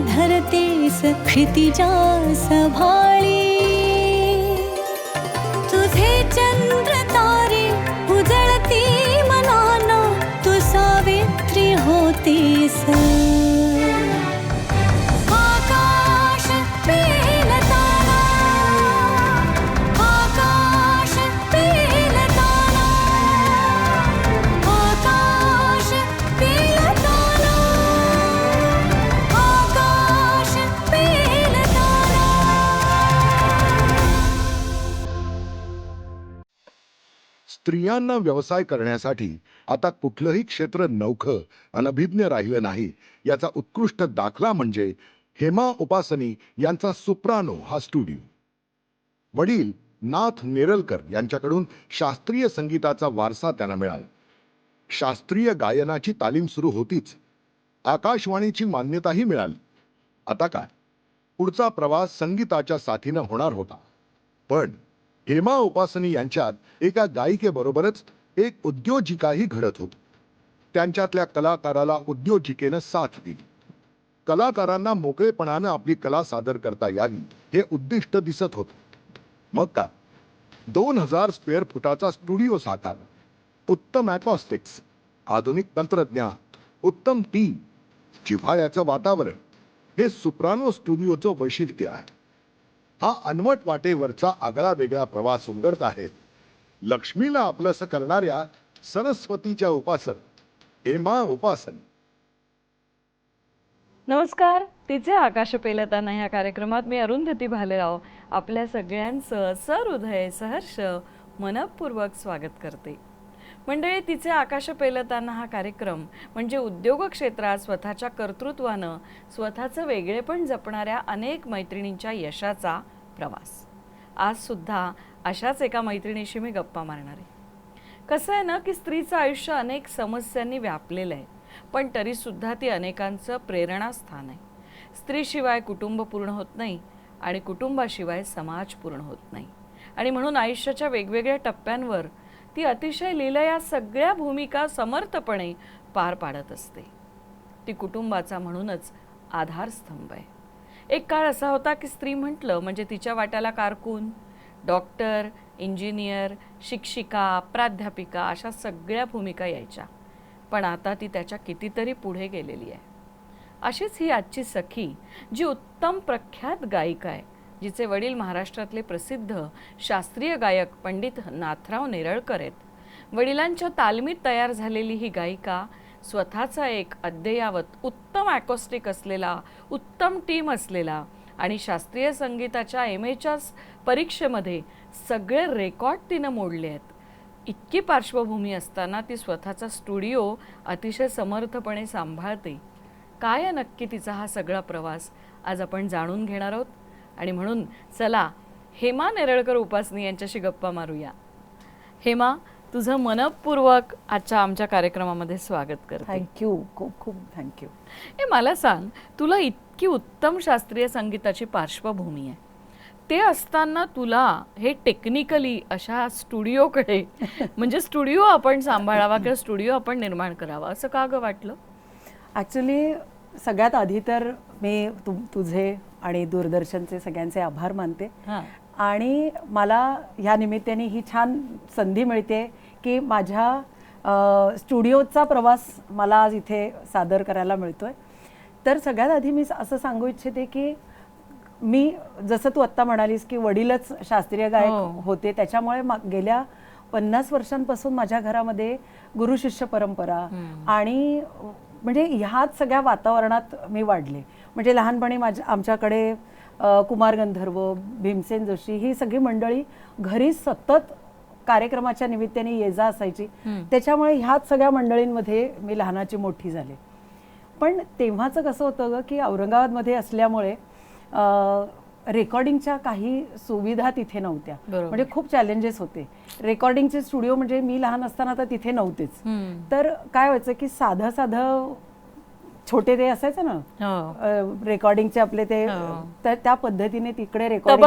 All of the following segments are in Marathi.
धरते सक्षितिजा सभाळी. तुझे चंद्र तारे उजळती मनाना तू सावित्री होती स स्त्रियांना व्यवसाय करण्यासाठी आता कुठलंही क्षेत्र नवखं अनभिज्ञ राहिलं नाही. याचा उत्कृष्ट दाखला म्हणजे हेमा उपासनी यांचा सुप्रानो हा स्टुडिओ. वडील नाथ नेरलकर यांच्याकडून शास्त्रीय संगीताचा वारसा त्यांना मिळाला. शास्त्रीय गायनाची तालीम सुरू होतीच. आकाशवाणीची मान्यताही मिळाली. आता काय? पुढचा प्रवास संगीताच्या साथीनं होणार होता. पण हेमा उपासनी यांच्यात एका गायिकेबरोबरच एक उद्योजिकाही घडत होती. त्यांच्यातल्या कलाकाराला उद्योजिकेनं साथ दिली. कलाकारांना मोकळेपणानं आपली कला सादर करता यावी हे उद्दिष्ट दिसत होतं. मग का? दोन हजार स्क्वेअर फुटाचा स्टुडिओ साकार उत्तम ॲकॉस्टिक्स आधुनिक तंत्रज्ञान उत्तम टीम जिव्हाळ्याचं वातावरण हे सुप्रानो स्टुडिओचं वैशिष्ट्य आहे. हा अनवट वाटेवरचा आगळा वेगळा प्रवास उंगडत आहे. लक्ष्मीला आपलंसं करणाऱ्या सरस्वतीच्या उपासक हेमा उपासन. नमस्कार तिचे आकाश पेलताना ह्या कार्यक्रमात मी अरुंधती भालेराव आपल्या सगळ्यांचं सहृदय सहर्ष मनपूर्वक स्वागत करते. मंडळी तिचे आकाश पेलताना हा कार्यक्रम म्हणजे उद्योग क्षेत्रात स्वतःच्या कर्तृत्वानं स्वतःचं वेगळेपण जपणाऱ्या अनेक मैत्रिणींच्या यशाचा प्रवास. आजसुद्धा अशाच एका मैत्रिणीशी मी गप्पा मारणार आहे. कसं आहे ना की स्त्रीचं आयुष्य अनेक समस्यांनी व्यापलेलं आहे पण तरीसुद्धा ती अनेकांचं प्रेरणास्थान आहे. स्त्रीशिवाय कुटुंब पूर्ण होत नाही आणि कुटुंबाशिवाय समाज पूर्ण होत नाही. आणि म्हणून आयुष्याच्या वेगवेगळ्या टप्प्यांवर ती अतिशय लिलया सगळ्या भूमिका समर्थपणे पार पाडत असते. ती कुटुंबाचा म्हणूनच आधारस्तंभ आहे. एक काळ असा होता की स्त्री म्हटलं म्हणजे तिच्या वाट्याला कारकून डॉक्टर इंजिनियर शिक्षिका प्राध्यापिका अशा सगळ्या भूमिका यायच्या. पण आता ती त्याच्या कितीतरी पुढे गेलेली आहे. अशीच ही आजची सखी जी उत्तम प्रख्यात गायिका आहे जिचे वडील महाराष्ट्रातले प्रसिद्ध शास्त्रीय गायक पंडित नाथराव नेरळकर आहेत. वडिलांच्या तालमीत तयार झालेली ही गायिका स्वतःचा एक अद्ययावत उत्तम ॲकोस्टिक असलेला उत्तम टीम असलेला आणि शास्त्रीय संगीताच्या एम एच्या परीक्षेमध्ये सगळे रेकॉर्ड तिनं मोडले आहेत. इतकी पार्श्वभूमी असताना ती स्वतःचा स्टुडिओ अतिशय समर्थपणे सांभाळते. काय नक्की तिचा हा सगळा प्रवास? आज आपण जाणून घेणार आहोत. आणि म्हणून चला हेमा नेरळकर उपासनी यांच्याशी गप्पा मारूया. हेमा तुझं मनपूर्वक आजच्या आमच्या कार्यक्रमामध्ये स्वागत करते. थँक्यू खूप खूप थँक्यू हे मला सांग तुला इतकी उत्तम शास्त्रीय संगीताची पार्श्वभूमी आहे. ते असताना तुला हे टेक्निकली अशा स्टुडिओकडे म्हणजे स्टुडिओ आपण सांभाळावा किंवा स्टुडिओ आपण निर्माण करावा असं का ग वाटलं? ॲक्च्युली सगळ्यात आधी तर मी तु तुझे आणि दूरदर्शनचे सगळ्यांचे आभार मानते. आणि मला ह्या निमित्ताने ही छान संधी मिळते की माझ्या स्टुडिओचा प्रवास मला आज इथे सादर करायला मिळतोय. तर सगळ्यात आधी मी असं सांगू इच्छिते की मी जसं तू आत्ता म्हणालीस की वडीलच शास्त्रीय. गायक होते त्याच्यामुळे मा- गेल्या पन्नास वर्षांपासून माझ्या घरामध्ये गुरु शिष्य परंपरा आणि म्हणजे ह्याच सगळ्या वातावरणात मी वाढले. म्हणजे लहानपणी माझ्या आमच्याकडे कुमार गंधर्व भीमसेन जोशी ही सगळी मंडळी घरी सतत कार्यक्रमाच्या निमित्ताने ये जा असायची. त्याच्यामुळे ह्याच सगळ्या मंडळींमध्ये मी लहानाची मोठी झाले. पण तेव्हाचं कसं होतं ग की औरंगाबादमध्ये असल्यामुळे रेकॉर्डिंगच्या काही सुविधा तिथे नव्हत्या. म्हणजे खूप चॅलेंजेस होते. रेकॉर्डिंगचे स्टुडिओ म्हणजे मी लहान असताना तर तिथे नव्हतेच. तर काय व्हायचं की साधं साधं छोटे ते असायचं ना हो. रेकॉर्डिंगचे आपले ते हो. तर त्या पद्धतीने तिकडे रेकॉर्डिंग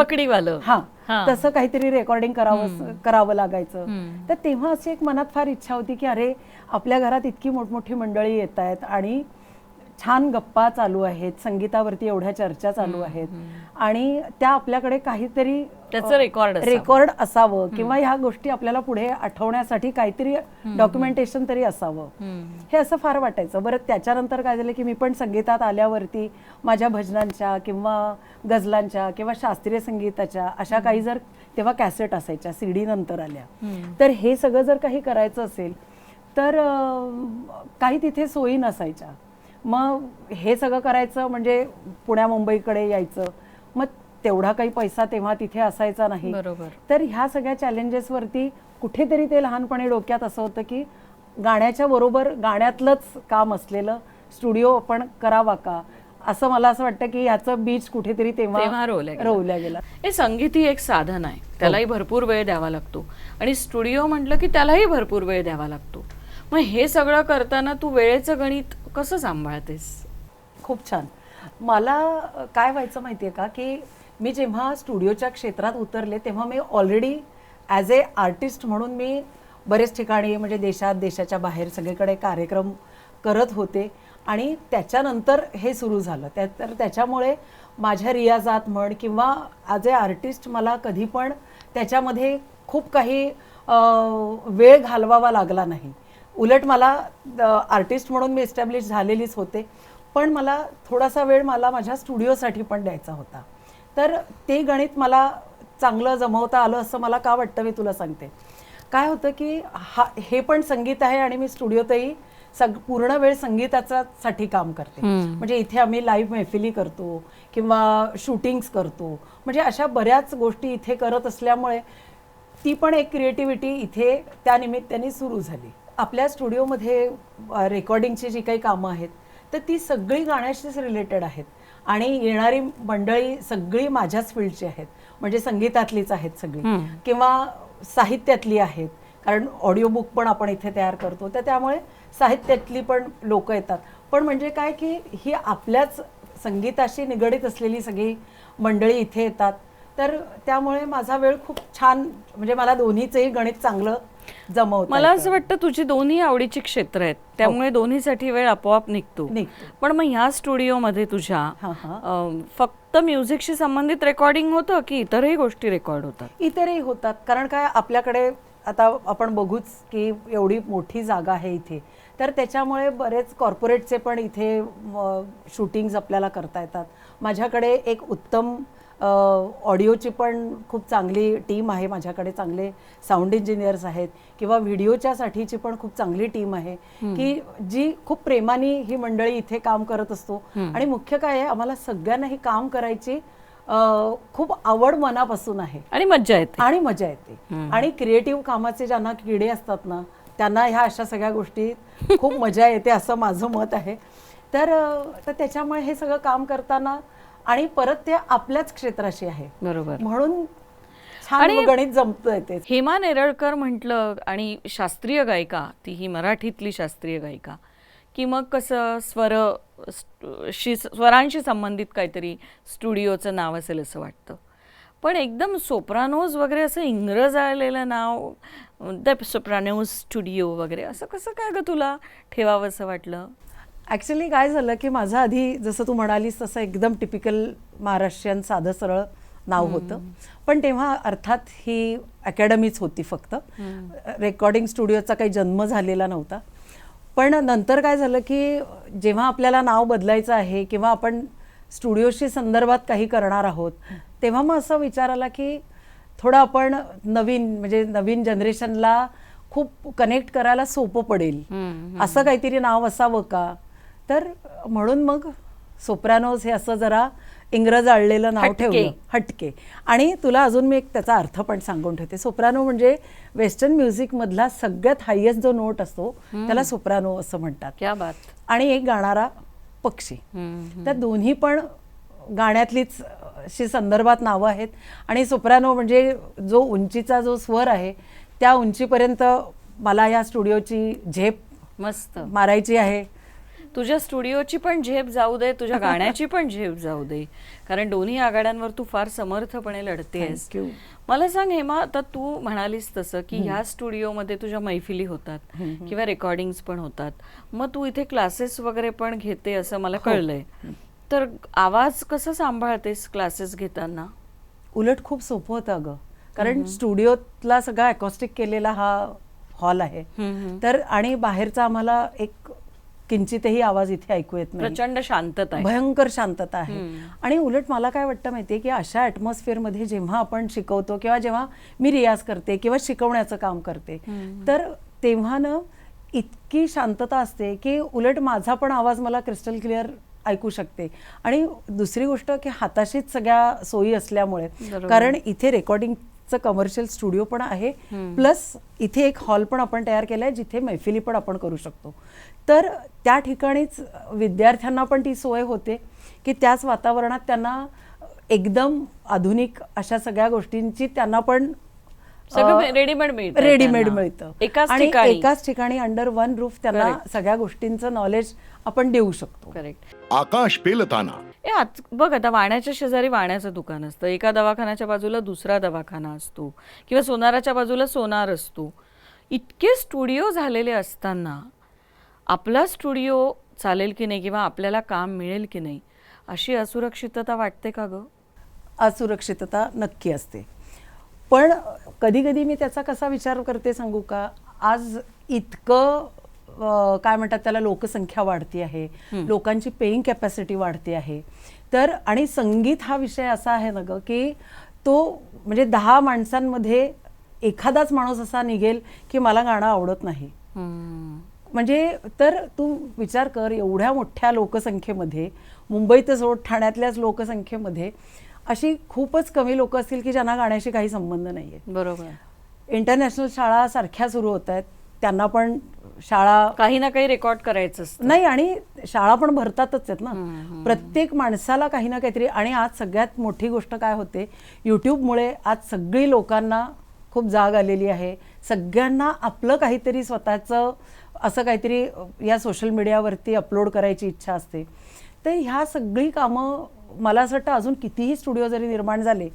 हा हा. तसं काहीतरी रेकॉर्डिंग करावं करावं लागायचं. तर तेव्हा अशी एक मनात फार इच्छा होती की अरे आपल्या घरात इतकी मोठमोठी मंडळी येत आहेत आणि छान गप्पा चालू आहेत संगीतावरती एवढ्या चर्चा चालू आहेत. आणि त्या आपल्याकडे काहीतरी त्याचं रेकॉर्ड असावं. रेकॉर्ड असावं किंवा ह्या गोष्टी आपल्याला पुढे आठवण्यासाठी काहीतरी डॉक्युमेंटेशन तरी असावं. हे असं फार वाटायचं. बरं त्याच्यानंतर काय झालं की मी पण संगीतात आल्यावरती माझ्या भजनांच्या किंवा गझलांच्या किंवा शास्त्रीय संगीताच्या अशा काही जर तेव्हा कॅसेट असायच्या सी डी नंतर आल्या. तर हे सगळं जर काही करायचं असेल तर काही तिथे सोयी नसायच्या. मग हे सगळं करायचं म्हणजे पुण्या मुंबईकडे यायचं मग तेवढा काही पैसा तेव्हा तिथे असायचा नाही. बरोबर. तर ह्या सगळ्या चॅलेंजेसवरती कुठेतरी ते लहानपणी डोक्यात असं होतं की गाण्याच्या बरोबर गाण्यातलंच काम असलेलं स्टुडिओ आपण करावा का? असं मला असं वाटतं की ह्याचं बीज कुठेतरी तेव्हा तेव्हा रोवल्या गेलं. रोवल्या गेला. हे संगीत ही एक साधन आहे. त्यालाही भरपूर वेळ द्यावा लागतो. आणि स्टुडिओ म्हटलं की त्यालाही भरपूर वेळ द्यावा लागतो. मग हे सगळं करताना तू वेळेचं गणित कसं सांभाळतेस? खूप छान. मला काय व्हायचं माहिती आहे का की मी जेव्हा स्टुडिओच्या क्षेत्रात उतरले तेव्हा मी ऑलरेडी ॲज ए आर्टिस्ट म्हणून मी बरेच ठिकाणी म्हणजे देशात देशाच्या बाहेर सगळीकडे कार्यक्रम करत होते. आणि त्याच्यानंतर हे सुरू झालं. त्या तर त्याच्यामुळे माझ्या रियाजात म्हण किंवा ॲज ए आर्टिस्ट मला कधी पण त्याच्यामध्ये खूप काही वेळ घालवावा लागला नाही. उलट मला आर्टिस्ट म्हणून मी एस्टॅब्लिश झालेलीच होते. पण मला थोडासा वेळ मला माझ्या स्टुडिओसाठी पण द्यायचा होता. तर ते गणित मला चांगलं जमवता आलं असं मला का वाटतं मी तुला सांगते. काय होतं की हा हे पण संगीत आहे आणि मी स्टुडिओतही सग पूर्ण वेळ संगीताचा साठी काम करते. म्हणजे इथे आम्ही लाईव्ह मैफिली करतो किंवा शूटिंग्स करतो. म्हणजे अशा बऱ्याच गोष्टी इथे करत असल्यामुळे ती पण एक क्रिएटिव्हिटी इथे त्या निमित्ताने सुरू झाली. आपल्या स्टुडिओमध्ये रेकॉर्डिंगची जी काही कामं आहेत तर ती सगळी गाण्याशीच रिलेटेड आहेत. आणि येणारी मंडळी सगळी माझ्याच फील्डची आहेत. म्हणजे संगीतातलीच आहेत सगळी. किंवा साहित्यातली आहेत. कारण ऑडिओ बुक पण आपण इथे तयार करतो. तर त्यामुळे साहित्यातली पण लोक येतात. पण म्हणजे काय की ही आपल्याच संगीताशी निगडीत असलेली सगळी मंडळी इथे येतात. तर त्यामुळे माझा वेळ खूप छान म्हणजे मला दोन्हीचंही गणित चांगलं जमवत मला असं वाटतं तुझी दोन्ही आवडीची क्षेत्र आहेत. त्यामुळे दोन्हीसाठी वेळ आपोआप निघतो. पण मग ह्या स्टुडिओमध्ये तुझ्या हा, हा. फक्त म्युझिकशी संबंधित रेकॉर्डिंग होतं की इतरही गोष्टी रेकॉर्ड होतात? इतरही होतात. कारण काय आपल्याकडे आता आपण बघूच की एवढी मोठी जागा आहे इथे. तर त्याच्यामुळे बरेच कॉर्पोरेटचे पण इथे शूटिंग्स आपल्याला करता येतात. माझ्याकडे एक उत्तम ऑडिओची पण खूप चांगली टीम आहे माझ्याकडे चांगले साऊंड इंजिनियर्स आहेत किंवा व्हिडिओच्या साठीची पण खूप चांगली टीम आहे की जी खूप प्रेमाने ही मंडळी इथे काम करत असतो. आणि मुख्य काय आहे आम्हाला सगळ्यांना ही काम करायची खूप आवड मनापासून आहे. आणि मज्जा येते. आणि मजा येते. आणि क्रिएटिव्ह कामाचे ज्यांना किडे असतात ना त्यांना ह्या अशा सगळ्या गोष्टी खूप मजा येते असं माझं मत आहे. तर त्याच्यामुळे हे सगळं काम करताना आणि परत ते आपल्याच क्षेत्राशी आहे. बरोबर. म्हणून छान आणि- गणित जमतंय ते. हेमा नेरळकर म्हटलं आणि शास्त्रीय गायिका ती ही मराठीतली शास्त्रीय गायिका की मग कसं स्वर शी स्वरांशी संबंधित काहीतरी स्टुडिओचं नाव असेल असं वाटतं. पण एकदम सोप्रानोज वगैरे असं इंग्रज आलेलं नाव द सोप्रानोज स्टुडिओ वगैरे असं कसं काय ग तुला ठेवावं असं वाटलं? ॲक्च्युली काय झालं की माझं आधी जसं तू म्हणालीस तसं एकदम टिपिकल महाराष्ट्रीयन साधं सरळ नाव होतं. पण तेव्हा अर्थात ही अकॅडमीच होती फक्त. रेकॉर्डिंग स्टुडिओचा काही जन्म झालेला नव्हता. पण नंतर काय झालं की जेव्हा आपल्याला नाव बदलायचं आहे किंवा आपण स्टुडिओशी संदर्भात काही करणार आहोत तेव्हा मग असं विचार आला की थोडं आपण नवीन म्हणजे नवीन जनरेशनला खूप कनेक्ट करायला सोपं पडेल. असं काहीतरी नाव असावं का? तर म्हणून मग सोप्रानोज हे असं जरा इंग्रज आळलेलं नाव. ठेवलं. हटके. आणि तुला अजून मी एक त्याचा अर्थ पण सांगून ठेवते. सोप्रानो म्हणजे वेस्टर्न म्युझिकमधला सगळ्यात हायेस्ट जो नोट असतो त्याला सोप्रानो असं म्हणतात. क्या बात. आणि एक गाणारा पक्षी. त्या दोन्ही पण गाण्यातलीच शी संदर्भात नावं आहेत. आणि सोप्रानो म्हणजे जो उंचीचा जो स्वर आहे त्या उंचीपर्यंत मला या स्टुडिओची झेप मस्त. मारायची आहे. तुझ्या स्टुडिओची पण झेप जाऊ दे तुझ्या गाण्याची पण झेप जाऊ दे. कारण दोन्ही आघाड्यांवर तू फार समर्थपणे लढतेस. मला सांग हेमा आता तू म्हणालीस तसं की ह्या स्टुडिओमध्ये तुझ्या मैफिली होतात किंवा रेकॉर्डिंग्स पण होतात. मग तू इथे क्लासेस वगैरे पण घेते असं मला कळलंय. तर आवाज कसं सांभाळतेस क्लासेस घेताना? उलट खूप सोपं होतं अगं. कारण स्टुडिओतला सगळा अकॉस्टिक केलेला हा हॉल आहे. तर आणि बाहेरचा आम्हाला एक किंचितही आवाज इथे ऐकू येत नाही. प्रचंड शांतता आहे. भयंकर शांतता आहे. आणि उलट मला काय वाटतं माहितीये की अशा atmosphere मध्ये जेव्हा आपण शिकवतो किंवा जेव्हा मी रियाज करते किंवा शिकवण्याचं काम करते तर तेव्हा ना इतकी शांतता असते की उलट माझा पण आवाज मला क्रिस्टल क्लिअर ऐकू शकते. आणि दुसरी गोष्ट की हाताशीच सगळ्या सोयी असल्यामुळे बरोबर. कारण इथे रेकॉर्डिंगचं कमर्शियल स्टुडिओ पण आहे प्लस इथे एक हॉल पण आपण तयार केलाय जिथे मैफिली पण आपण करू शकतो. तर त्या ठिकाणीच विद्यार्थ्यांना पण ती सोय होते की त्याच वातावरणात त्यांना एकदम आधुनिक अशा सगळ्या गोष्टींची त्यांना पण सगळं रेडीमेड मिळतं रेडीमेड. मिळतं. एकाच आणि ठिकाणी. एकाच ठिकाणी अंडर वन रूफ त्यांना. सगळ्या गोष्टींचं नॉलेज आपण देऊ शकतो. करेक्ट आकाश पेलताना. ए आज बघ आता वाण्याच्या शेजारी वाण्याचं दुकान असतं. एका दवाखान्याच्या बाजूला दुसरा दवाखाना असतो. किंवा सोनाराच्या बाजूला सोनार असतो. इतके स्टुडिओ झालेले असताना आपला स्टुडिओ चालेल की नाही किंवा आपल्याला काम मिळेल की नाही अशी असुरक्षितता वाटते का ग? असुरक्षितता नक्की असते. पण कधी कधी मी त्याचा कसा विचार करते सांगू का? आज इतकं काय म्हणतात त्याला लोकसंख्या वाढती आहे लोकांची पेईंग कॅपॅसिटी वाढती आहे. तर आणि संगीत हा विषय असा आहे ना ग की तो म्हणजे दहा माणसांमध्ये एखादाच माणूस असा निघेल की मला गाणं आवडत नाही. म्हणजे तर तू विचार कर एवढ्या मोठ्या लोकसंख्येमध्ये मुंबईत सोड ठाण्यातल्याच लोकसंख्येमध्ये अशी खूपच कमी लोक असतील की ज्यांना गाण्याशी काही संबंध नाही आहे बरोबर. इंटरनॅशनल शाळा सारख्या सुरू होत आहेत. त्यांना पण शाळा काही ना काही रेकॉर्ड करायचं. नाही आणि शाळा पण भरतातच आहेत ना. प्रत्येक माणसाला काही ना काहीतरी आणि आज सगळ्यात मोठी गोष्ट काय होते यूट्यूबमुळे आज सगळी लोकांना खूप जाग आलेली आहे. सगळ्यांना आपलं काहीतरी स्वतःचं असं काहीतरी या सोशल मीडियावरती अपलोड करायची इच्छा असते तर ह्या सगळी कामं मला असं वाटतं अजून कितीही स्टुडिओ जरी निर्माण झाले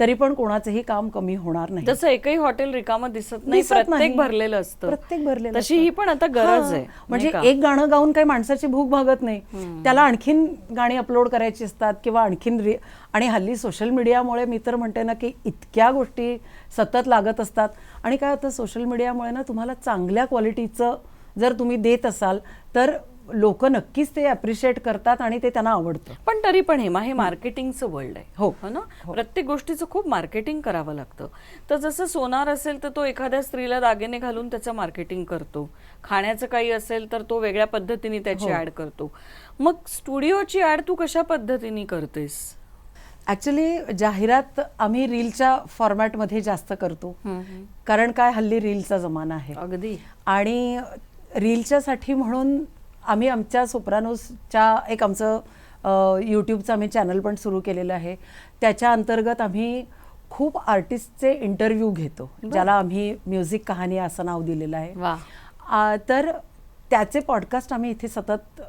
तरी पण कोणाचंही काम कमी होणार नाही तसं एकही हॉटेल रिकामं दिसत नाही. प्रत्येक भरलेलं असतं प्रत्येक भरलेलं तशी. ही पण आता गरज. आहे म्हणजे? एक गाणं गाऊन काही माणसाची भूक भागत नाही त्याला आणखीन गाणी अपलोड करायची असतात किंवा आणखीन आणि हल्ली सोशल मीडियामुळे मी तर म्हणते ना की इतक्या गोष्टी सतत लागत असतात आणि काय होतं सोशल मीडियामुळे ना तुम्हाला चांगल्या क्वालिटीचं जर तुम्ही देत असाल तर लोक नक्कीच ते अप्रिशिएट करतात आणि ते त्यांना आवडतं. पण तरी पण हेमा हे मार्केटिंगचं वर्ल्ड आहे. हो. ना? प्रत्येक गोष्टीचं खूप मार्केटिंग करावं लागतं. तर जसं सोनार असेल तर तो एखाद्या स्त्रीला दागिने घालून त्याचं मार्केटिंग करतो. खाण्याचं काही असेल तर तो वेगळ्या पद्धतीने त्याची ऍड करतो. मग स्टुडिओची ऍड तू कशा पद्धतीने करतेस? ऍक्च्युली जाहिरात आम्ही रीलच्या फॉर्मॅटमध्ये जास्त करतो. कारण काय? हल्ली रीलचा जमाना आहे. अगदी. आणि रीलच्यासाठी म्हणून आम्ही आमच्या सोप्रानोसच्या एक आमचं यूट्यूबचं आम्ही चॅनल पण सुरू केलेलं आहे. त्याच्या अंतर्गत आम्ही खूप आर्टिस्टचे इंटरव्ह्यू घेतो ज्याला आम्ही म्युझिक कहाणी असं नाव दिलेलं आहे. तर त्याचे पॉडकास्ट आम्ही इथे सतत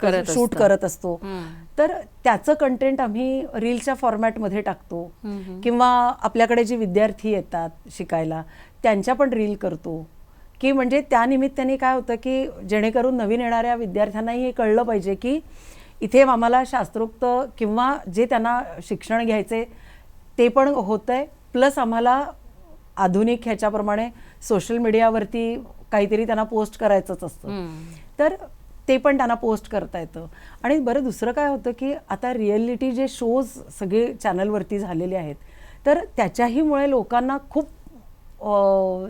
करत शूट. करत असतो. तर त्याचं कंटेंट आम्ही रीलच्या फॉर्मॅटमध्ये टाकतो. किंवा आपल्याकडे जे विद्यार्थी येतात शिकायला त्यांच्या पण रील करतो. की म्हणजे त्या निमित्ताने काय होतं की जेणेकरून नवीन येणाऱ्या विद्यार्थ्यांनाही हे कळलं पाहिजे की इथे आम्हाला शास्त्रोक्त किंवा जे त्यांना शिक्षण घ्यायचे ते पण होतंय. प्लस आम्हाला आधुनिक ह्याच्याप्रमाणे सोशल मीडियावरती काहीतरी त्यांना पोस्ट करायचंच असतं. तर ते पण त्यांना पोस्ट करता येतं. आणि बरं दुसरं काय होतं की आता रिअलिटी जे शोज सगळे चॅनलवरती झालेले आहेत तर त्याच्याहीमुळे लोकांना खूप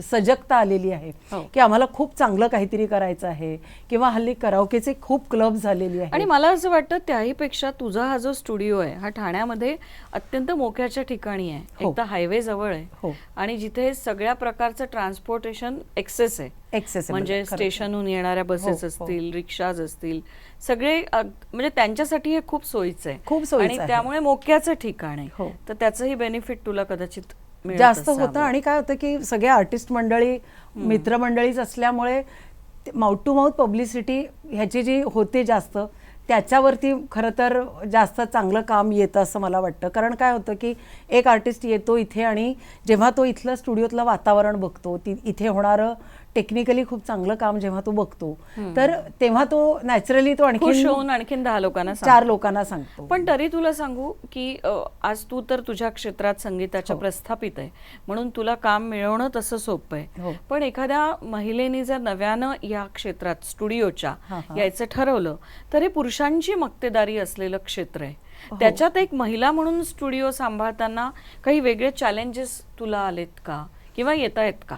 सजगता आलेली आहे हो. की आम्हाला खूप चांगलं काहीतरी करायचं आहे किंवा हल्ली करावकेचे खूप क्लब झालेली आहे आणि मला असं वाटतं त्याहीपेक्षा तुझा हा जो स्टुडिओ आहे हा ठाण्यामध्ये अत्यंत मोक्याच्या ठिकाणी आहे हो. एक तर हायवे जवळ आहे हो. आणि जिथे सगळ्या प्रकारचं ट्रान्सपोर्टेशन एक्सेस आहे Accessible, म्हणजे. स्टेशनहून येणाऱ्या बसेस. असतील रिक्षाज असतील सगळे म्हणजे त्यांच्यासाठी हे खूप सोयीचं आहे खूप आणि. त्यामुळे मोक्याचं ठिकाण आहे. तर त्याचंही बेनिफिट तुला कदाचित जास्त. होतं आणि काय होतं की सगळे आर्टिस्ट मंडळी मित्रमंडळीच असल्यामुळे माउथ टू माउथ पब्लिसिटी ह्याची जी होते जास्त त्याच्यावरती खरं तर जास्त चांगलं काम येतं असं मला वाटतं कारण काय होतं की एक आर्टिस्ट येतो इथे आणि जेव्हा तो इथलं स्टुडिओतलं वातावरण बघतो ती इथे होणारं टेक्निकली खूप चांगलं काम जेव्हा तो बघतो तर तेव्हा तो नॅचरली तो आणखी होऊन आणखीन दहा लोकांना. चार लोकांना सांगतो पण तरी तुला सांगू की आज तू तर तुझ्या क्षेत्रात संगीताच्या हो. प्रस्थापित आहे म्हणून तुला काम मिळवणं तसं सोपं हो. आहे पण एखाद्या महिलेने जर नव्यानं या क्षेत्रात स्टुडिओच्या हा, हा. यायचं ठरवलं तर हे पुरुषांची मक्तेदारी असलेलं क्षेत्र आहे हो. त्याच्यात एक महिला म्हणून स्टुडिओ सांभाळताना काही वेगळे चॅलेंजेस तुला आलेत का किंवा येत आहेत का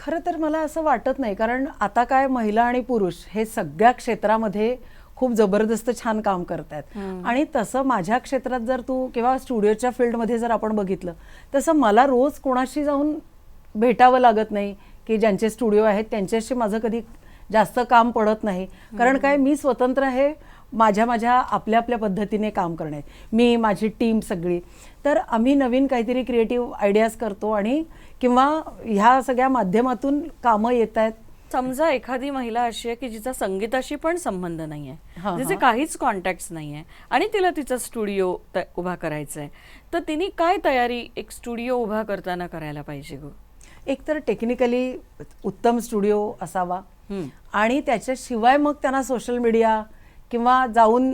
खरं तर मला असं वाटत नाही कारण आता काय महिला आणि पुरुष हे सगळ्या क्षेत्रामध्ये खूप जबरदस्त छान काम करत आहेत आणि तसं माझ्या क्षेत्रात जर तू किंवा स्टुडिओच्या फील्डमध्ये जर आपण बघितलं तसं मला रोज कोणाशी जाऊन भेटावं लागत नाही की ज्यांचे स्टुडिओ आहेत त्यांच्याशी माझं कधी जास्त काम पडत नाही. कारण काय मी स्वतंत्र आहे माझ्या माझ्या आपल्या आपल्या पद्धतीने काम करणे. मी माझी टीम सगळी. तर आम्ही नवीन काहीतरी क्रिएटिव्ह आयडियाज करतो आणि किंवा ह्या सगळ्या माध्यमातून कामं येत आहेत समजा एखादी महिला अशी आहे की जिचा संगीताशी पण संबंध नाहीये हा, जिचे हा. काहीच कॉन्टॅक्ट नाहीये आणि तिला तिचा स्टुडिओ उभा करायचा आहे तर तिने काय तयारी एक स्टुडिओ उभा करताना करायला पाहिजे ग एक तर टेक्निकली उत्तम स्टुडिओ असावा. आणि त्याच्याशिवाय मग त्यांना सोशल मीडिया किंवा जाऊन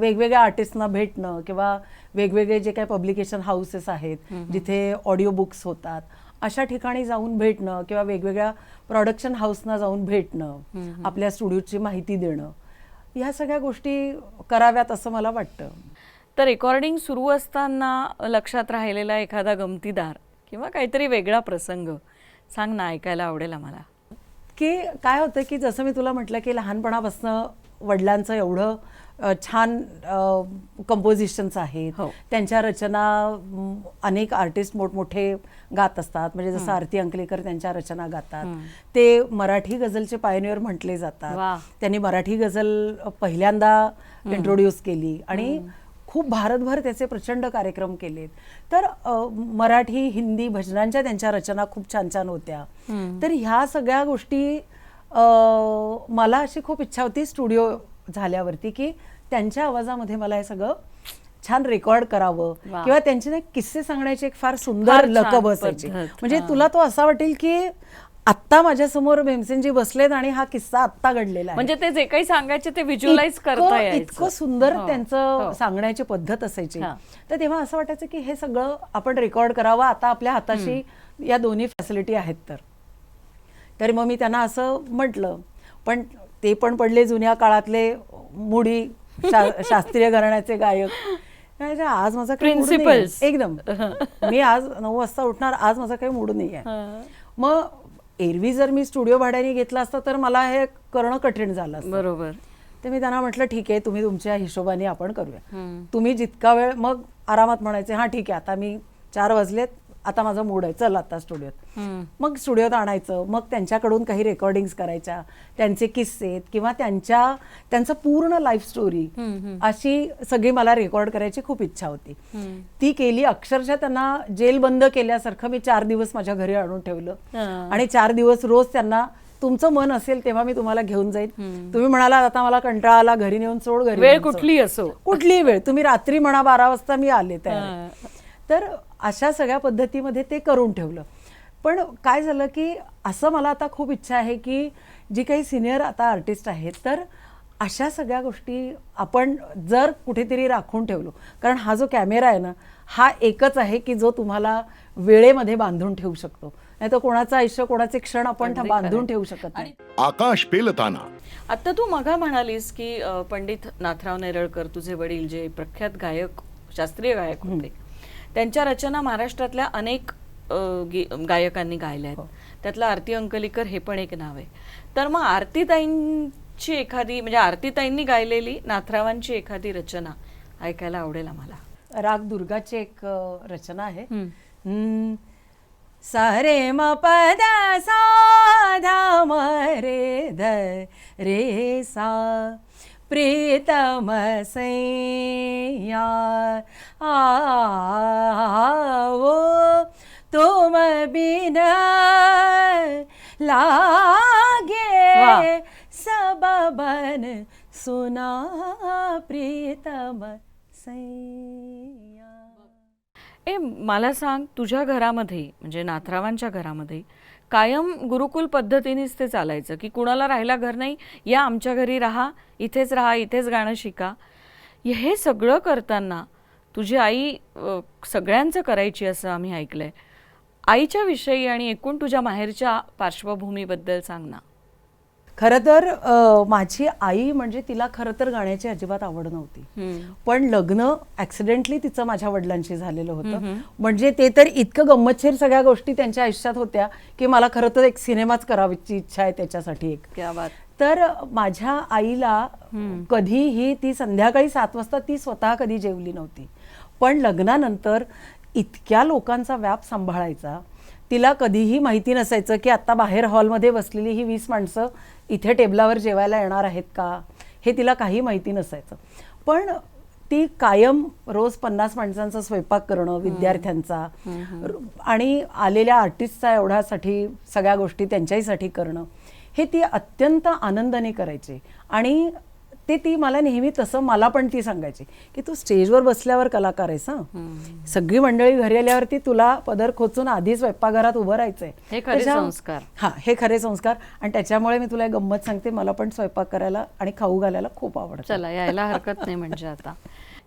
वेगवेगळ्या आर्टिस्टना भेटणं किंवा वेगवेगळे जे काही पब्लिकेशन हाऊसेस आहेत जिथे ऑडिओ बुक्स होतात अशा ठिकाणी जाऊन भेटणं किंवा वेगवेगळ्या प्रोडक्शन हाऊसना जाऊन भेटणं आपल्या स्टुडिओची माहिती देणं ह्या सगळ्या गोष्टी कराव्यात असं मला वाटतं. तर रेकॉर्डिंग सुरू असताना लक्षात राहिलेला एखादा गमतीदार किंवा काहीतरी वेगळा प्रसंग सांग ना ऐकायला आवडेल आम्हाला. की काय होतं की जसं मी तुला म्हटलं की लहानपणापासून वडिलांचं एवढं छान कंपोजिशन्स आहेत. हो. त्यांच्या रचना अनेक आर्टिस्ट मोठमोठे गात असतात. म्हणजे जसं आरती अंकलेकर त्यांच्या रचना गातात. ते मराठी गझलचे पायनियर म्हटले. जातात. त्यांनी मराठी गझल पहिल्यांदा इंट्रोड्यूस केली आणि खूप भारतभर त्याचे प्रचंड कार्यक्रम केलेत. तर मराठी हिंदी भजनांच्या त्यांच्या रचना खूप छान छान होत्या. तर ह्या सगळ्या गोष्टी मला अशी खूप इच्छा होती स्टुडिओ झाल्यावरती की त्यांच्या आवाजामध्ये मला हे सगळं छान रेकॉर्ड करावं. किंवा त्यांचे ना किस्से सांगण्याची एक फार सुंदर असायची पद्धत. म्हणजे. तुला तो असा वाटेल की आत्ता माझ्यासमोर भीमसेनजी बसलेत आणि हा किस्सा आत्ता घडलेला म्हणजे ते जे काही सांगायचे ते व्हिज्युअलाइज करता इतकं सुंदर हो, त्यांचं हो. सांगण्याची पद्धत असायची. तर तेव्हा असं वाटायचं की हे सगळं आपण रेकॉर्ड करावं आता आपल्या हाताशी या दोन्ही फॅसिलिटी आहेत तर तर मग मी त्यांना असं म्हटलं पण ते पण पडले जुन्या काळातले मुडी शा- शास्त्रीय घराण्याचे गायक म्हणायचे, आज माझा काही मूड नाहीये." Principles. एकदम मी आज नऊ वाजता उठणार आज माझा काही मूड नाही आहे. मग एरवी जर मी स्टुडिओ भाड्याने घेतला असता तर मला हे करणं कठीण झालं असतं बरोबर तर मी त्यांना म्हटलं ठीक आहे तुम्ही तुमच्या हिशोबाने आपण करूया. तुम्ही जितका वेळ मग आरामात म्हणायचे हां ठीक आहे आता मी चार वाजलेत आता माझा मूड आहे. चल आता स्टुडिओत. मग स्टुडिओत आणायचं. मग त्यांच्याकडून काही रेकॉर्डिंग्स करायच्या. त्यांचे किस्से किंवा त्यांच्या त्यांचं पूर्ण लाईफ स्टोरी अशी सगळी मला रेकॉर्ड करायची खूप इच्छा होती. ती केली. अक्षरशः त्यांना जेल बंद केल्यासारखं मी चार दिवस माझ्या घरी आणून ठेवलं. आणि चार दिवस रोज त्यांना तुमचं मन असेल तेव्हा मी तुम्हाला घेऊन जाईल तुम्ही म्हणाला आता मला कंटाळा आला घरी नेऊन सोड घरी वेळ नेऊन सोड." कुठली असो. कुठलीही वेळ. तुम्ही रात्री म्हणा बारा वाजता मी आले तर अशा सगळ्या पद्धतीमध्ये ते करून ठेवलं. पण काय झालं की असं मला आता खूप इच्छा आहे की जी काही सिनियर आता आर्टिस्ट आहेत तर अशा सगळ्या गोष्टी आपण जर कुठेतरी राखून ठेवलो. कारण हा जो कॅमेरा आहे ना हा एकच आहे की जो तुम्हाला वेळेमध्ये बांधून ठेवू शकतो. नाही तर कोणाचं आयुष्य कोणाचे क्षण आपण बांधून. ठेवू शकत नाही. आकाश पेलताना. आता तू मगा म्हणालीस की पंडित नाथराव नेरळकर तुझे वडील जे प्रख्यात गायक शास्त्रीय गायक होते. त्यांच्या रचना महाराष्ट्रातल्या अनेक गायकांनी गायल्या आहेत. त्यातलं आरती अंकलीकर हे पण एक नाव आहे. तर मग आरतीताईंची एखादी म्हणजे आरतीताईंनी गायलेली नाथरावांची एखादी रचना ऐकायला आवडेल आम्हाला. राग दुर्गाची एक रचना आहे. हम्म. हम्म. सा रे म पद सा धा म रे ध रे सा प्रीतम सैया आवो तुम बिन लागे वाह. सब बन सुना प्रीतम सैया ए मला सांग तुझ्या घरामध्ये म्हणजे नाथरावांच्या घरामध्ये कायम गुरुकुल पद्धतीनेच ते चालायचं की कुणाला राहायला घर नाही या आमच्या घरी राहा इथेच राहा इथेच गाणं शिका. हे सगळं करताना तुझी आई सगळ्यांचं करायची असं आम्ही ऐकलंय. आईच्या विषयी आणि एकूण तुझ्या माहेरच्या पार्श्वभूमीबद्दल सांग ना. खरं तर माझी आई म्हणजे तिला खरं तर गाण्याची अजिबात आवड नव्हती. पण लग्न ऍक्सिडेंटली तिचं माझ्या वडिलांशी झालेलं होतं. म्हणजे ते तर इतकं गंमतशीर सगळ्या गोष्टी त्यांच्या आयुष्यात होत्या की मला खरं तर एक सिनेमाच करावीची इच्छा आहे त्याच्यासाठी एक. क्या बात. तर माझ्या आईला कधीही ती संध्याकाळी सात वाजता ती स्वतः कधी जेवली नव्हती. पण लग्नानंतर इतक्या लोकांचा व्याप सांभाळायचा तिला कधीही माहिती नसायचं की आता बाहेर हॉलमध्ये बसलेली ही वीस माणसं इथे टेबलावर जेवायला येणार आहेत का? हे तिला काही माहिती नसायचं. पण ती कायम रोज पन्नास माणसांचा स्वयंपाक करणं विद्यार्थ्यांचा आणि आलेल्या आर्टिस्टचा एवढ्यासाठी सगळ्या गोष्टी त्यांच्याहीसाठी करणं हे ती अत्यंत आनंदाने करायची. आणि ते ती मला नेहमी तसं मला पण ती सांगायची की तू स्टेजवर बसल्यावर कलाकार आहेस हं. सगळी मंडळी घरी आल्यावरती तुला पदर खोचून आधी स्वयंपाकघरात उभं राहायचंय. हे खरे संस्कार. हा हे खरे संस्कार. आणि त्याच्यामुळे मी तुला एक गंमत सांगते मला पण स्वयंपाक करायला आणि खाऊ घालायला खूप आवडतं. चला यायला हरकत नाही म्हणजे आता.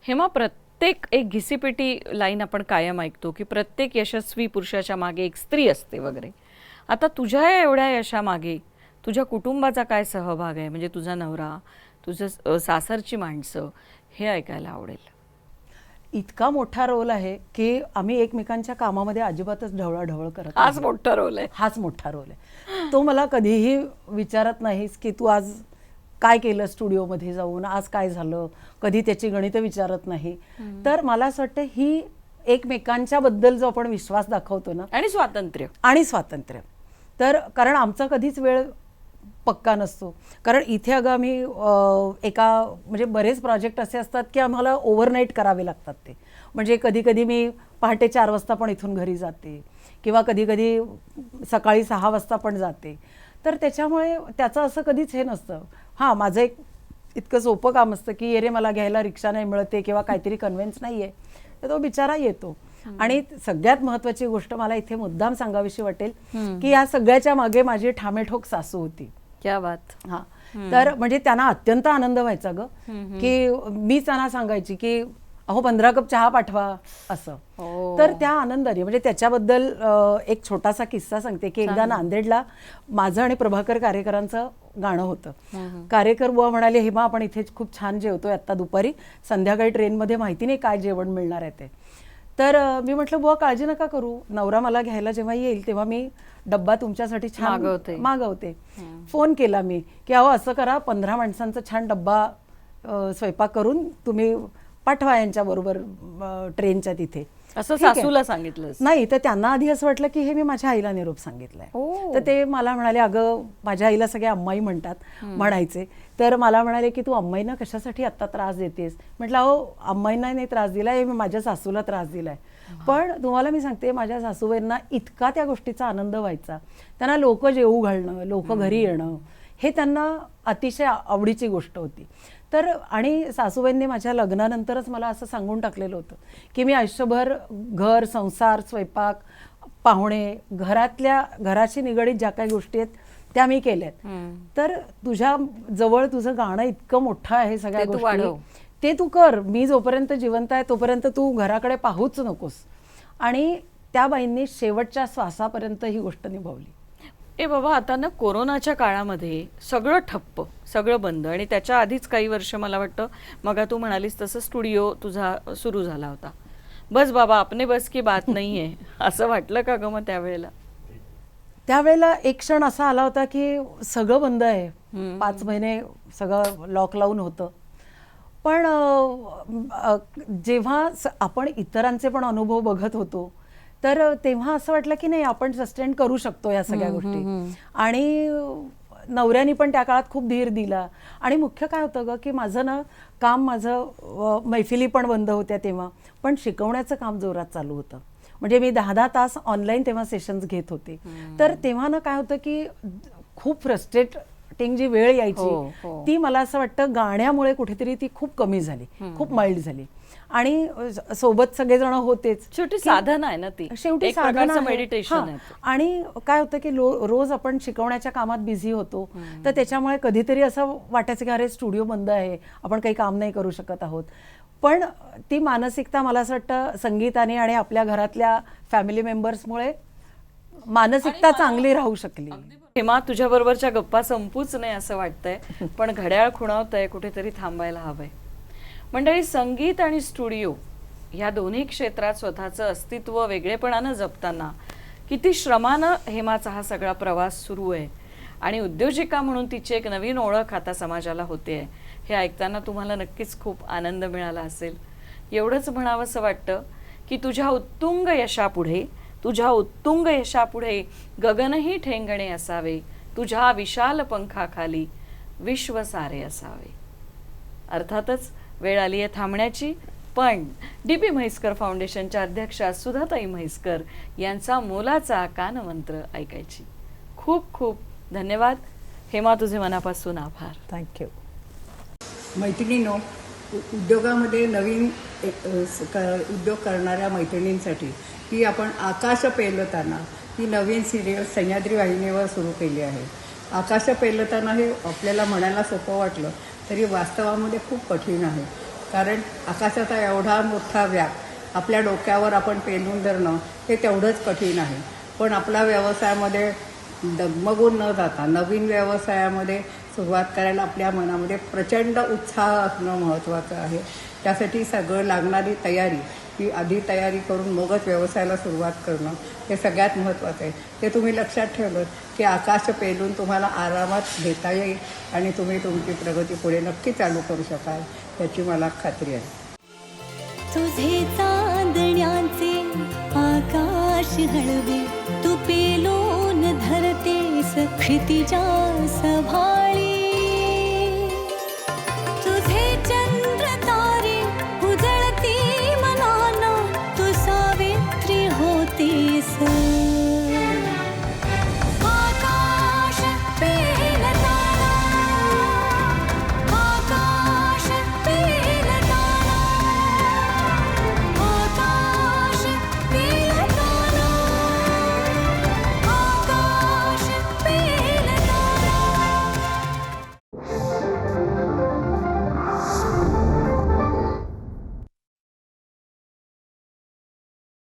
हेमा प्रत्येक एक घिसीपिटी लाईन आपण कायम ऐकतो की प्रत्येक यशस्वी पुरुषाच्या मागे एक स्त्री असते वगैरे. आता तुझ्या एवढ्या यशामागे तुझ्या कुटुंबाचा काय सहभाग आहे? म्हणजे तुझा नवरा तुझं सासरची माणसं हे ऐकायला आवडेल. इतका मोठा रोल आहे की आम्ही एकमेकांच्या कामामध्ये अजिबातच ढवळाढवळ करत हाच. मोठा रोल आहे. हाच मोठा रोल आहे. तो मला कधीही विचारत नाहीस की तू आज काय केलं स्टुडिओमध्ये जाऊन? आज काय झालं? कधी त्याची गणितं विचारत नाही. तर मला असं वाटतं ही एकमेकांच्या बद्दल जो आपण विश्वास दाखवतो ना आणि स्वातंत्र्य. आणि स्वातंत्र्य. तर कारण आमचा कधीच वेळ पक्का नसतो. कारण इथे अगं आम्ही एका म्हणजे बरेच प्रोजेक्ट असे असतात की आम्हाला ओव्हरनाईट करावे लागतात ते. म्हणजे कधीकधी मी पहाटे चार वाजता पण इथून घरी जाते किंवा कधीकधी सकाळी सहा वाजता पण जाते. तर त्याच्यामुळे त्याचं असं कधीच हे नसतं. हां माझं एक इतकं सोपं काम असतं की ये रे मला घ्यायला रिक्षा नाही मिळते किंवा काहीतरी कन्व्हेन्स नाही आहे तर तो बिचारा येतो. आणि सगळ्यात महत्वाची गोष्ट मला इथे मुद्दाम सांगावीशी वाटेल की या सगळ्याच्या मागे माझी ठामेठोक सासू होती. क्या बात. हा. तर म्हणजे त्यांना अत्यंत आनंद व्हायचा ग. की मीच त्यांना सांगायची की अहो पंधरा कप चहा पाठवा असं. हो. तर त्या आनंदाने म्हणजे त्याच्याबद्दल एक छोटासा किस्सा सांगते की एकदा नांदेडला माझं आणि प्रभाकर कार्यकरांचं गाणं होतं. कार्यकर बुवा म्हणाले हेमा आपण इथे खूप छान जेवतोय आता दुपारी. संध्याकाळी ट्रेनमध्ये माहिती नाही काय जेवण मिळणार आहे ते. तर मी म्हटलं बुवा काळजी नका करू. नवरा मला घ्यायला जेव्हा येईल तेव्हा मी डब्बा तुमच्यासाठी छान मागवते. मागवते. फोन केला मी की अहो असं करा पंधरा माणसांचा छान डब्बा स्वयंपाक करून तुम्ही पाठवा यांच्याबरोबर ट्रेनच्या तिथे. असं ठीक आहे. सासूला सांगितलंस. नाही तर त्यांना आधी असं वाटलं की हे मी माझ्या आईला निरोप सांगितलाय. ओ. तर ते मला म्हणाले अगं माझ्या आईला सगळे अम्माई म्हणतात म्हणायचे. तर मला म्हणाले की तू अम्माईना कशासाठी आत्ता त्रास देतेस? म्हटलं अहो अम्माईंना नाही त्रास दिलाय हे मी माझ्या सासूला त्रास दिलाय. पण तुम्हाला मी सांगते माझ्या सासूबाईंना इतका त्या गोष्टीचा आनंद व्हायचा. त्यांना लोक जेवू घालणं लोक घरी येणं हे त्यांना अतिशय आवडीची गोष्ट होती. तर आणि सासूबाईंनी माझ्या लग्नानंतरच मला असं सांगून टाकलेलं होतं की मी आयुष्यभर घर संसार स्वयंपाक पाहुणे घरातल्या घराशी निगडीत ज्या काही गोष्टी आहेत त्या मी केल्यात. तर तुझ्या जवळ तुझं गाणं इतकं मोठं आहे सगळ्या गोष्टी. ते तू कर. मी जोपर्यंत जिवंत आहे तोपर्यंत तू घराकडे पाहूच नकोस. आणि त्या बाईंनी शेवटच्या श्वासापर्यंत ही गोष्ट निभावली. ए बाबा आता ना कोरोनाच्या काळामध्ये सगळं ठप्प सगळं बंद आणि त्याच्या आधीच काही वर्ष मला वाटतं मग तू म्हणालीस तसं स्टुडिओ तुझा सुरू झाला होता. बस बाबा आपने बस की बात नाही आहे असं वाटलं का ग मग त्यावेळेला? त्यावेळेला एक क्षण असा आला होता की सगळं बंद आहे. पाच महिने सगळं लॉक लावून होतं. पण जेव्हा आपण इतरांचे पण अनुभव बघत होतो तर तेव्हा असं वाटलं की नाही आपण सस्टेन करू शकतो या सगळ्या गोष्टी. आणि नवऱ्यानी पण त्या काळात खूप धीर दिला. आणि मुख्य काय होतं ग की माझं ना काम माझं मैफिली पण बंद होत्या तेव्हा पण शिकवण्याचं काम जोरात चालू होतं. म्हणजे मी दहा दहा तास ऑनलाईन तेव्हा सेशन्स घेत होते. तर तेव्हा ना काय होतं की खूप फ्रस्ट्रेटिंग जी वेळ हो, हो. यायची ती मला असं वाटतं गाण्यामुळे कुठेतरी ती खूप कमी झाली. खूप माइल्ड झाली. आणि सोबत सगळेजण होतेच. शेवटी साधना आहे ना ती. शेवटी एक साधना आहे. मेडिटेशन हां. आहे. आणि काय होतं की रोज आपण शिकवण्याच्या कामात बिझी होतो. तर त्याच्यामुळे कधीतरी असं वाटायचं की अरे स्टुडिओ बंद आहे. आपण काही काम नाही करू शकत आहोत. पण ती मानसिकता मला असं वाटतं संगीताने आणि आपल्या घरातल्या फॅमिली मेंबर्समुळे मानसिकता चांगली राहू शकली. हेमा तुझ्या बरोबरच्या गप्पा संपूच नाही असं वाटतंय. पण घड्याळ खुणावतंय कुठेतरी थांबायला हवंय. मंडळी संगीत आणि स्टुडिओ ह्या दोन्ही क्षेत्रात स्वतःचं अस्तित्व वेगळेपणानं जपताना किती श्रमानं हेमाचा हा सगळा प्रवास सुरू आहे. आणि उद्योजिका म्हणून तिची एक नवीन ओळख आता समाजाला होते आहे. हे ऐकताना तुम्हाला नक्कीच खूप आनंद मिळाला असेल. एवढंच म्हणावंसं वाटतं की तुझ्या उत्तुंग यशापुढे तुझ्या उत्तुंग यशापुढे गगनही ठेंगणे असावे. तुझ्या विशाल पंखाखाली विश्व सारे असावे. अर्थातच वेळ आली आहे थांबण्याची. पण डी पी म्हैसकर फाउंडेशनच्या अध्यक्षा सुधाताई म्हैसकर यांचा मोलाचा कानमंत्र ऐकायची. खूप खूप धन्यवाद. हेमा तुझे मनापासून आभार. थँक्यू मैत्रिणीनो उद्योगामध्ये नवीन उद्योग करणाऱ्या मैत्रिणींसाठी ही आपण आकाश पेलताना ही नवीन सिरियल सह्याद्री वाहिनीवर सुरू केली आहे. आकाश पेलताना हे आपल्याला म्हणायला सोपं वाटलं तरी वास्तवामध्ये खूप कठीण आहे. कारण आकाशाचा एवढा मोठा व्याप आपल्या डोक्यावर आपण पेलून धरणं हे तेवढंच कठीण आहे. पण आपला व्यवसायामध्ये डगमगून न जाता नवीन व्यवसायामध्ये सुरुवात करायला आपल्या मनामध्ये प्रचंड उत्साह असणं महत्त्वाचं आहे. त्यासाठी सगळं लागणारी तयारी की आधी तयारी करून मगच व्यवसायाला सुरुवात करणं हे सगळ्यात महत्त्वाचं आहे. ते तुम्ही लक्षात ठेवलं की आकाश पेलून तुम्हाला आरामात घेता येईल आणि तुम्ही तुमची प्रगती पुढे नक्की चालू करू शकाल याची मला खात्री आहे. तुझे चांदण्याचे आकाश हळवे तू पेलून धरतेस क्षितिजास सभाळी